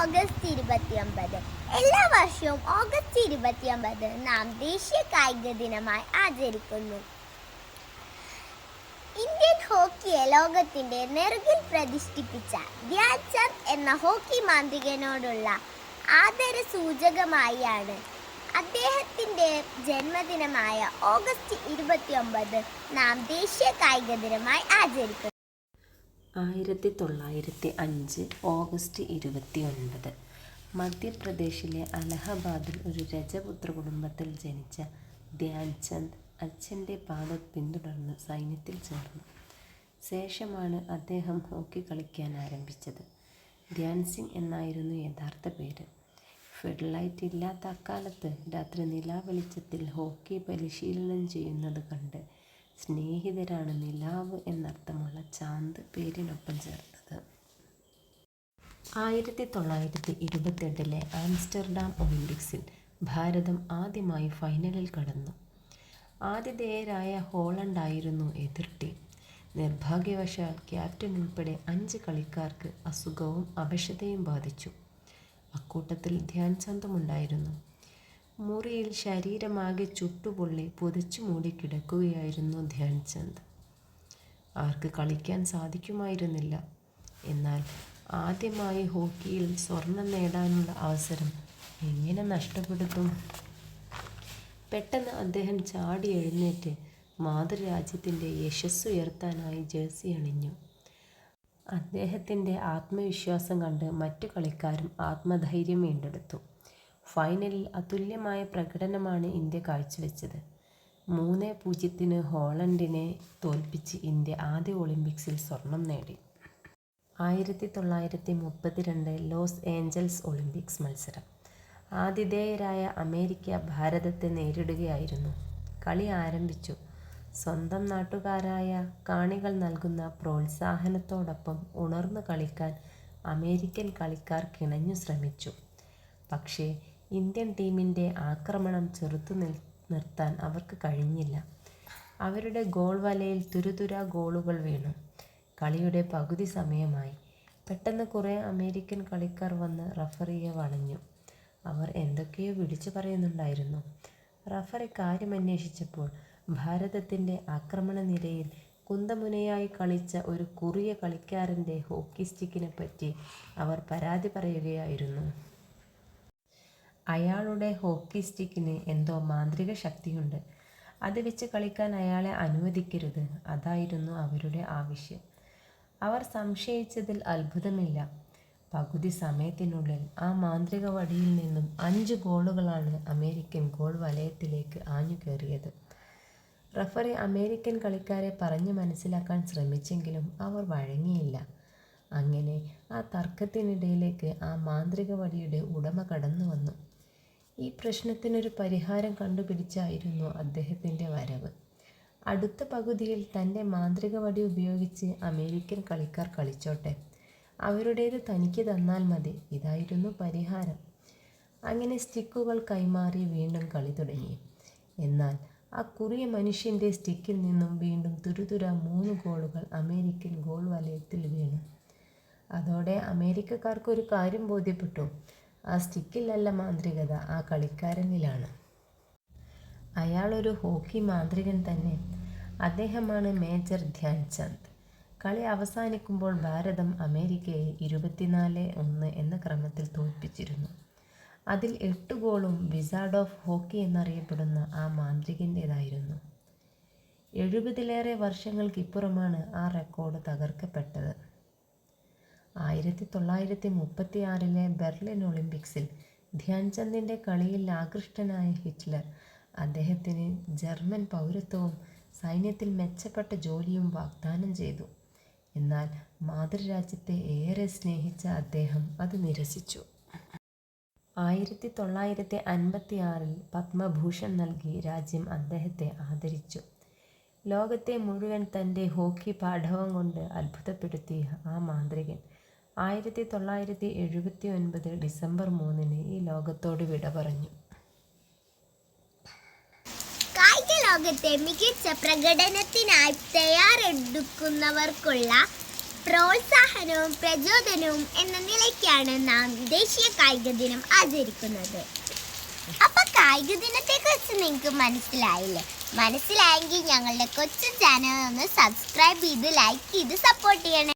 August ഇരുപത്തിയൊമ്പത്. എല്ലാ വർഷവും ഓഗസ്റ്റ് ഇരുപത്തിയൊമ്പത് നാം ദേശീയ കായിക ദിനമായി ആചരിക്കുന്നു. ഇന്ത്യൻ ഹോക്കിയെ ലോകത്തിന്റെ നെറുകിൽ പ്രതിഷ്ഠിപ്പിച്ച ധ്യാൻ ചന്ദ് എന്ന ഹോക്കി മാന്ത്രികനോടുള്ള ആദര സൂചകമായാണ് അദ്ദേഹത്തിന്റെ ജന്മദിനമായ ഓഗസ്റ്റ് ഇരുപത്തിയൊമ്പത് നാം ദേശീയ കായിക ദിനമായി ആചരിക്കുന്നു ആയിരത്തി തൊള്ളായിരത്തി അഞ്ച് ഓഗസ്റ്റ് ഇരുപത്തി ഒൻപത് മധ്യപ്രദേശിലെ അലഹബാദിൽ ഒരു രജപുത്ര കുടുംബത്തിൽ ജനിച്ച ധ്യാൻചന്ദ് അച്ഛന്റെ പാത പിന്തുടർന്ന് സൈന്യത്തിൽ ചേർന്നു. ശേഷമാണ് അദ്ദേഹം ഹോക്കി കളിക്കാൻ ആരംഭിച്ചത്. ധ്യാൻ സിംഗ് എന്നായിരുന്നു യഥാർത്ഥ പേര്. ഫെഡ്ലൈറ്റ് ഇല്ലാത്ത അക്കാലത്ത് രാത്രി നിലാവെളിച്ചത്തിൽ ഹോക്കി പരിശീലനം ചെയ്യുന്നത് കണ്ട് സ്നേഹിതരാണ് നിലാവ് എന്നർത്ഥമുള്ള ചാന്ത് പേരിനൊപ്പം ചേർത്തത്. ആയിരത്തി തൊള്ളായിരത്തി ഇരുപത്തെട്ടിലെ ആംസ്റ്റർഡാം ഒളിമ്പിക്സിൽ ഭാരതം ആദ്യമായി ഫൈനലിൽ കടന്നു. ആതിഥേയരായ ഹോളണ്ടായിരുന്നു എതിർ ടീം. നിർഭാഗ്യവശാൽ ക്യാപ്റ്റൻ ഉൾപ്പെടെ അഞ്ച് കളിക്കാർക്ക് അസുഖവും അവശതയും ബാധിച്ചു. അക്കൂട്ടത്തിൽ ധ്യാൻ ചന്ദും ഉണ്ടായിരുന്നു. മുറിയിൽ ശരീരമാകെ ചുട്ടുപൊള്ളി പുതച്ചു മൂടി കിടക്കുകയായിരുന്നു ധ്യാൻചന്ദ്. ആർക്ക് കളിക്കാൻ സാധിക്കുമായിരുന്നില്ല. എന്നാൽ ആദ്യമായി ഹോക്കിയിൽ സ്വർണം നേടാനുള്ള അവസരം എങ്ങനെ നഷ്ടപ്പെടുത്തും? പെട്ടെന്ന് അദ്ദേഹം ചാടി എഴുന്നേറ്റ് മാതൃരാജ്യത്തിന്റെ യശസ് ഉയർത്താനായി ജേഴ്സി അണിഞ്ഞു. അദ്ദേഹത്തിന്റെ ആത്മവിശ്വാസം കണ്ട് മറ്റു കളിക്കാരും ആത്മധൈര്യം വീണ്ടെടുത്തു. ഫൈനലിൽ അതുല്യമായ പ്രകടനമാണ് ഇന്ത്യ കാഴ്ചവെച്ചത്. മൂന്ന് പൂജ്യത്തിന് ഹോളണ്ടിനെ തോൽപ്പിച്ച് ഇന്ത്യ ആദ്യ ഒളിമ്പിക്സിൽ സ്വർണം നേടി. ആയിരത്തി തൊള്ളായിരത്തി മുപ്പത്തിരണ്ട് ലോസ് ഏഞ്ചൽസ് ഒളിമ്പിക്സ് മത്സരം. ആതിഥേയരായ അമേരിക്ക ഭാരതത്തെ നേരിടുകയായിരുന്നു. കളി ആരംഭിച്ചു. സ്വന്തം നാട്ടുകാരായ കാണികൾ നൽകുന്ന പ്രോത്സാഹനത്തോടൊപ്പം ഉണർന്നു കളിക്കാൻ അമേരിക്കൻ കളിക്കാർ കിണഞ്ഞു ശ്രമിച്ചു. പക്ഷേ ഇന്ത്യൻ ടീമിന്റെ ആക്രമണം ചെറുത്തു നിർത്താൻ അവർക്ക് കഴിഞ്ഞില്ല. അവരുടെ ഗോൾ വലയിൽ തുരുതുര ഗോളുകൾ വീണു. കളിയുടെ പകുതി സമയമായി. പെട്ടെന്ന് കുറേ അമേരിക്കൻ കളിക്കാർ വന്ന് റഫറിയെ വളഞ്ഞു. അവർ എന്തൊക്കെയോ വിളിച്ചു പറയുന്നുണ്ടായിരുന്നു. റഫറി കാര്യമന്വേഷിച്ചപ്പോൾ ഭാരതത്തിന്റെ ആക്രമണ നിരയിൽ കുന്തമുനയായി കളിച്ച ഒരു കുറിയ കളിക്കാരന്റെ ഹോക്കി സ്റ്റിക്കിനെ പറ്റി അവർ പരാതി പറയുകയായിരുന്നു. അയാളുടെ ഹോക്കി സ്റ്റിക്കിന് എന്തോ മാന്ത്രിക ശക്തിയുണ്ട്. അത് വെച്ച് കളിക്കാൻ അയാളെ അനുവദിക്കരുത്. അതായിരുന്നു അവരുടെ ആവശ്യം. അവർ സംശയിച്ചതിൽ അത്ഭുതമില്ല. പകുതി സമയത്തിനുള്ളിൽ ആ മാന്ത്രിക വടിയിൽ നിന്നും അഞ്ച് ഗോളുകളാണ് അമേരിക്കൻ ഗോൾ വലയത്തിലേക്ക് ആഞ്ഞു കയറിയത്. റഫറി അമേരിക്കൻ കളിക്കാരെ പറഞ്ഞു മനസ്സിലാക്കാൻ ശ്രമിച്ചെങ്കിലും അവർ വഴങ്ങിയില്ല. അങ്ങനെ ആ തർക്കത്തിനിടയിലേക്ക് ആ മാന്ത്രിക വടിയുടെ ഉടമ കടന്നു വന്നു ഈ പ്രശ്നത്തിനൊരു പരിഹാരം കണ്ടുപിടിച്ചായിരുന്നു അദ്ദേഹത്തിന്റെ വരവ്. അടുത്ത പകുതിയിൽ തന്റെ മാന്ത്രിക വടി ഉപയോഗിച്ച് അമേരിക്കൻ കളിക്കാർ കളിച്ചോട്ടെ. അവരുടേത് തനിക്ക് തന്നാൽ മതി ഇതായിരുന്നു പരിഹാരം. അങ്ങനെ സ്റ്റിക്കുകൾ കൈമാറി വീണ്ടും കളി തുടങ്ങി. എന്നാൽ ആ കുറിയ മനുഷ്യന്റെ സ്റ്റിക്കിൽ നിന്നും വീണ്ടും തുരുതുര മൂന്ന് ഗോളുകൾ അമേരിക്കൻ ഗോൾ വലയത്തിൽ വീണു. അതോടെ അമേരിക്കക്കാർക്ക് ഒരു കാര്യം ബോധ്യപ്പെട്ടു. ആ സ്റ്റിക്കിലല്ല മാന്ത്രികത ആ കളിക്കാരനിലാണ്. അയാളൊരു ഹോക്കി മാന്ത്രികൻ തന്നെ. അദ്ദേഹമാണ് മേജർ ധ്യാൻചന്ദ്. കളി അവസാനിക്കുമ്പോൾ ഭാരതം അമേരിക്കയെ ഇരുപത്തിനാല് ഒന്ന് എന്ന ക്രമത്തിൽ തോൽപ്പിച്ചിരുന്നു. അതിൽ എട്ട് ഗോളും വിസാർഡ് ഓഫ് ഹോക്കി എന്നറിയപ്പെടുന്ന ആ മാന്ത്രികന്റേതായിരുന്നു. എഴുപതിലേറെ വർഷങ്ങൾക്കിപ്പുറമാണ് ആ റെക്കോർഡ് തകർക്കപ്പെട്ടത്. ആയിരത്തി തൊള്ളായിരത്തി മുപ്പത്തി ആറിലെ ബെർലിൻ ഒളിമ്പിക്സിൽ ധ്യാൻചന്ദിന്റെ കളിയിൽ ആകൃഷ്ടനായ ഹിറ്റ്ലർ അദ്ദേഹത്തിന് ജർമ്മൻ പൗരത്വവും സൈന്യത്തിൽ മെച്ചപ്പെട്ട ജോലിയും വാഗ്ദാനം ചെയ്തു. എന്നാൽ മാതൃരാജ്യത്തെ ഏറെ സ്നേഹിച്ച അദ്ദേഹം അത് നിരസിച്ചു. ആയിരത്തി തൊള്ളായിരത്തി അൻപത്തി ആറിൽ പത്മഭൂഷൺ നൽകി രാജ്യം അദ്ദേഹത്തെ ആദരിച്ചു. ലോകത്തെ മുഴുവൻ തന്റെ ഹോക്കി പാഠവം കൊണ്ട് അത്ഭുതപ്പെടുത്തിയ ആ മാന്ത്രികൻ ആയിരത്തി തൊള്ളായിരത്തി എഴുപത്തി ഒൻപത് ഡിസംബർ മൂന്നിന് ഈ ലോകത്തോട് വിട പറഞ്ഞു. കായിക ലോകത്തെ മികച്ച പ്രകടനത്തിനായി തയ്യാറെടുക്കുന്നവർക്കുള്ള പ്രോത്സാഹനവും പ്രചോദനവും എന്ന നിലയ്ക്കാണ് നാം ദേശീയ കായിക ദിനം ആചരിക്കുന്നത്. അപ്പൊ കായിക ദിനത്തെ കുറിച്ച് നിങ്ങൾക്ക് മനസ്സിലായില്ലേ? മനസ്സിലായെങ്കിൽ ഞങ്ങളുടെ കൊച്ചു ചാനൽ ഒന്ന് സബ്സ്ക്രൈബ് ചെയ്ത് ലൈക്ക് ചെയ്ത് സപ്പോർട്ട് ചെയ്യണേ.